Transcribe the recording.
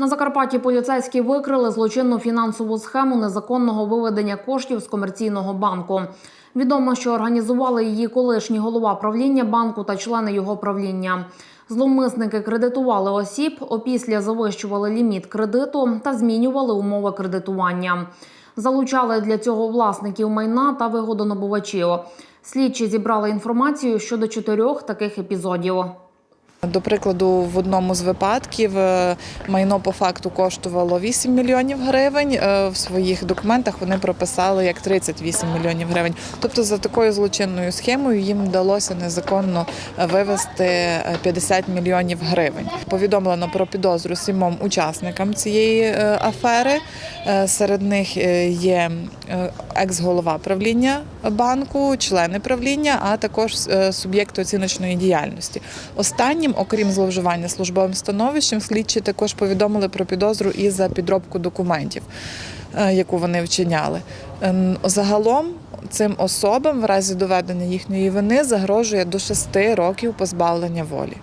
На Закарпатті поліцейські викрили злочинну фінансову схему незаконного виведення коштів з комерційного банку. Відомо, що організували її колишній голова правління банку та члени його правління. Зловмисники кредитували осіб, опісля завищували ліміт кредиту та змінювали умови кредитування. Залучали для цього власників майна та вигодонабувачів. Слідчі зібрали інформацію щодо чотирьох таких епізодів. До прикладу, в одному з випадків е, майно по факту коштувало 8 мільйонів гривень. е, В своїх документах вони прописали як 38 мільйонів гривень. Тобто, за такою злочинною схемою їм вдалося незаконно е, вивести е, 50 мільйонів гривень. Повідомлено про підозру сімом учасникам цієї е, афери. Е, Серед них е, є е, екс-голова правління банку, члени правління, а також е, суб'єкти оціночної діяльності. Останнім, окрім зловживання службовим становищем, слідчі також повідомили про підозру і за підробку документів, е, яку вони вчиняли. Ем, Загалом цим особам в разі доведення їхньої вини загрожує до 6 років позбавлення волі.